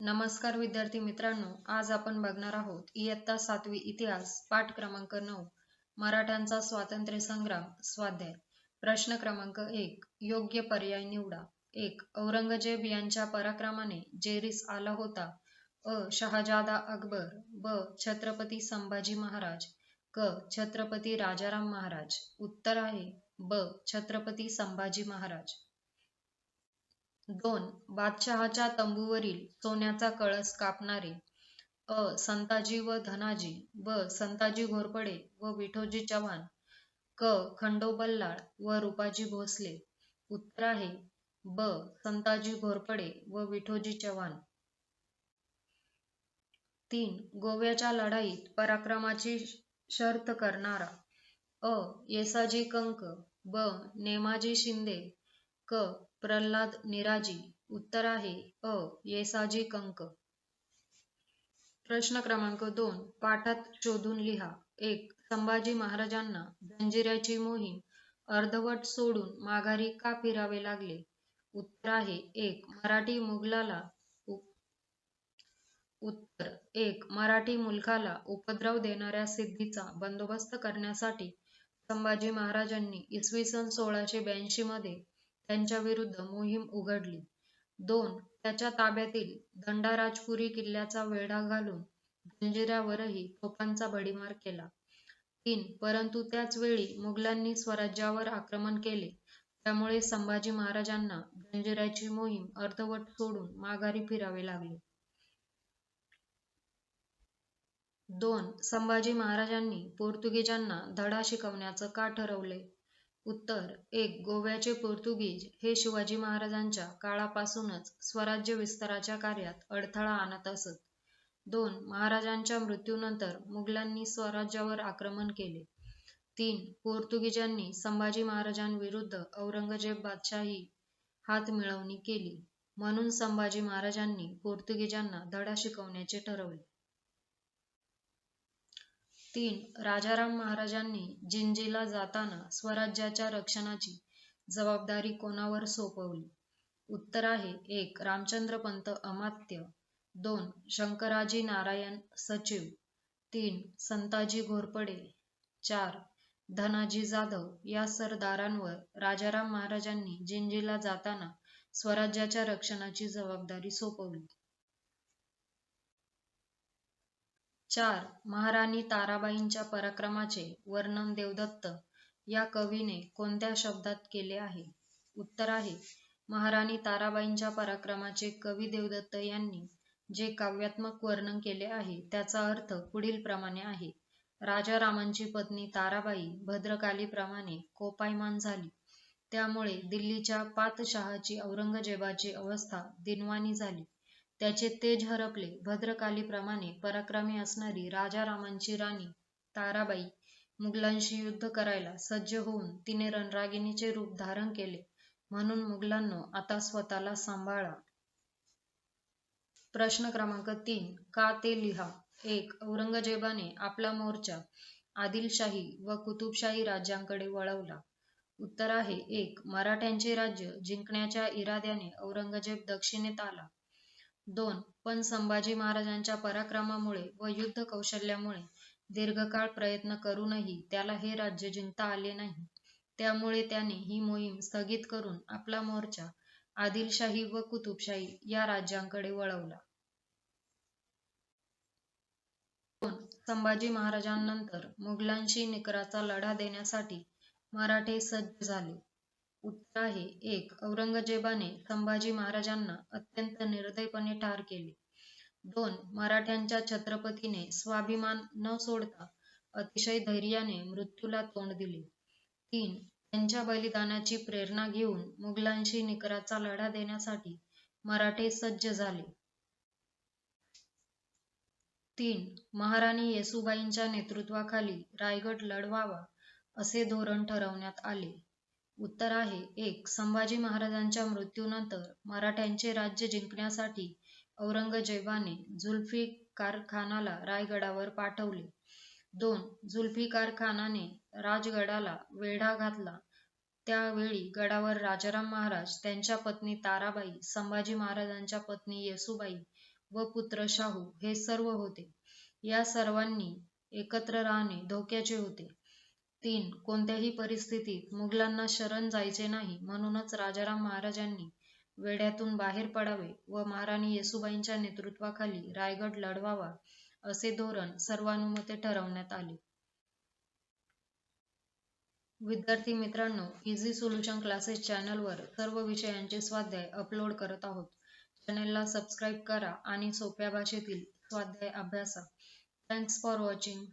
नमस्कार विद्यार्थी मित्रांनो आज आपण बघणार आहोत इयत्ता सातवी इतिहास पाठ क्रमांक नऊ मराठ्यांचा स्वातंत्र्य संग्राम स्वाध्याय. प्रश्न क्रमांक एक योग्य पर्याय निवडा. एक औरंगजेब यांच्या पराक्रमाने जेरीस आला होता. अ शहाजादा अकबर. ब छत्रपती संभाजी महाराज. क छत्रपती राजाराम महाराज. उत्तर आहे ब छत्रपती संभाजी महाराज. दोन बादशहाच्या तंबूवरील सोन्याचा कळस कापणारे अ संताजी व धनाजी ब संताजी घोरपडे व विठोजी चव्हाण क खंडोबल्लाळ व रूपाजी भोसले. उत्तर आहे ब संताजी घोरपडे व विठोजी चव्हाण. तीन गोव्याच्या लढाईत पराक्रमाची शर्त करणारा अ येसाजी कंक ब नेमाजी शिंदे क प्रल्हाद निराजी उत्तर आहे अ येसाजी कंक. प्रश्न क्रमांक दोन पाठात शोधून लिहा. एक संभाजी महाराजांना जंजिऱ्याची मोहीम अर्धवट सोडून माघारी का फिरावे लागले? उत्तर आहे एक मराठी मुघलाला उत्तर एक मराठी मुलखाला उपद्रव देणाऱ्या सिद्धीचा बंदोबस्त करण्यासाठी संभाजी महाराजांनी इसवी सन सोळाशे ब्याऐंशी मध्ये त्यांच्या विरुद्ध मोहीम उघडली. दोन त्याच्या ताब्यातील दंडाराजपुरी किल्ल्याचा वेढा घालून जंजिऱ्यावरही तोफांचा बडीमार केला. तीन परंतु त्याच वेळी मुघलांनी स्वराज्यावर आक्रमण केले त्यामुळे संभाजी महाराजांना जंजिऱ्याची मोहीम अर्धवट सोडून माघारी फिरावे लागले. दोन संभाजी महाराजांनी पोर्तुगीजांना धडा शिकवण्याचं का ठरवले? उत्तर एक गोव्याचे पोर्तुगीज हे शिवाजी महाराजांच्या काळापासूनच स्वराज्य विस्ताराच्या कार्यात अडथळा आणत असत. दोन महाराजांच्या मृत्यूनंतर मुघलांनी स्वराज्यावर आक्रमण केले. तीन पोर्तुगीजांनी संभाजी महाराजांविरुद्ध औरंगजेब बादशाही हात मिळवणी केली म्हणून संभाजी महाराजांनी पोर्तुगीजांना धडा शिकवण्याचे ठरवले. तीन राजाराम महाराजांनी जिंजीला जाताना स्वराज्याच्या रक्षणाची जबाबदारी कोणावर सोपवली? उत्तर आहे एक रामचंद्र पंत अमात्य दोन शंकराजी नारायण सचिव तीन संताजी घोरपडे चार धनाजी जाधव या सरदारांवर राजाराम महाराजांनी जिंजीला जाताना स्वराज्याच्या रक्षणाची जबाबदारी सोपवली. चार महाराणी ताराबाईंच्या पराक्रमाचे वर्णन देवदत्त या कवीने कोणत्या शब्दात केले आहे? उत्तर आहे महाराणी ताराबाईंच्या पराक्रमाचे कवी देवदत्त यांनी जे काव्यात्मक वर्णन केले आहे त्याचा अर्थ पुढील प्रमाणे आहे. राजा रामांची पत्नी ताराबाई भद्रकालीप्रमाणे कोपायमान झाली त्यामुळे दिल्लीच्या पातशहाची औरंगजेबाची अवस्था दिनवाणी झाली. त्याचे तेज हरपले. भद्रकालीप्रमाणे पराक्रमी असणारी राजारामांची राणी ताराबाई मुघलांशी युद्ध करायला सज्ज होऊन तिने रणरागिणीचे रूप धारण केले म्हणून मुघलांनो आता स्वतःला सांभाळा. प्रश्न क्रमांक तीन का ते लिहा एक औरंगजेबाने आपला मोर्चा आदिलशाही व कुतुबशाही राज्यांकडे वळवला. उत्तर आहे एक मराठ्यांचे राज्य जिंकण्याच्या इराद्याने औरंगजेब दक्षिणेत आला. दोन पण संभाजी महाराजांच्या पराक्रमामुळे व युद्ध कौशल्यामुळे दीर्घकाळ प्रयत्न करूनही त्याला हे राज्य जिंकता आले नाही त्यामुळे त्याने ही मोहीम स्थगित करून आपला मोर्चा आदिलशाही व कुतुबशाही या राज्यांकडे वळवला. दोन संभाजी महाराजांनंतर मुघलांशी निकराचा लढा देण्यासाठी मराठे सज्ज झाले. उत्साही एक औरंगजेबाने संभाजी महाराजांना अत्यंत निर्दयपणे ठार केले. दोन मराठ्यांच्या छत्रपतीने स्वाभिमान न सोडता अतिशय धैर्याने मृत्यूला तोंड दिले. तीन त्यांच्या बलिदानाची प्रेरणा घेऊन मुघलांशी निकराचा लढा देण्यासाठी मराठे सज्ज झाले. तीन महाराणी येसुबाईंच्या नेतृत्वाखाली रायगड लढवावा असे धोरण ठरवण्यात आले. उत्तर आहे. एक संभाजी महाराजांच्या मृत्यूनंतर मराठ्यांचे राज्य जिंकण्यासाठी औरंगजेबाने जुल्फिकारखानाला रायगडावर पाठवले. दोन जुल्फिकारखानाने राजगडाला वेढा घातला. त्यावेळी गडावर राजाराम महाराज त्यांच्या पत्नी ताराबाई संभाजी महाराजांच्या पत्नी येसूबाई व पुत्र शाहू हे सर्व होते. या सर्वांनी एकत्र राहणे धोक्याचे होते. तीन कोणत्याही परिस्थितीत मुघलांना शरण जायचे नाही म्हणूनच राजाराम महाराजांनी वेढ्यातून बाहेर पडावे व महाराणी येसुबाईंच्या नेतृत्वाखाली रायगड लढवावा असे धोरण सर्वानुमते ठरवण्यात आले. विद्यार्थी मित्रांनो इझी सोल्युशन क्लासेस चॅनलवर सर्व विषयांचे स्वाध्याय अपलोड करत आहोत. चॅनलला सबस्क्राईब करा आणि सोप्या भाषेतील स्वाध्याय अभ्यासा. Thanks for watching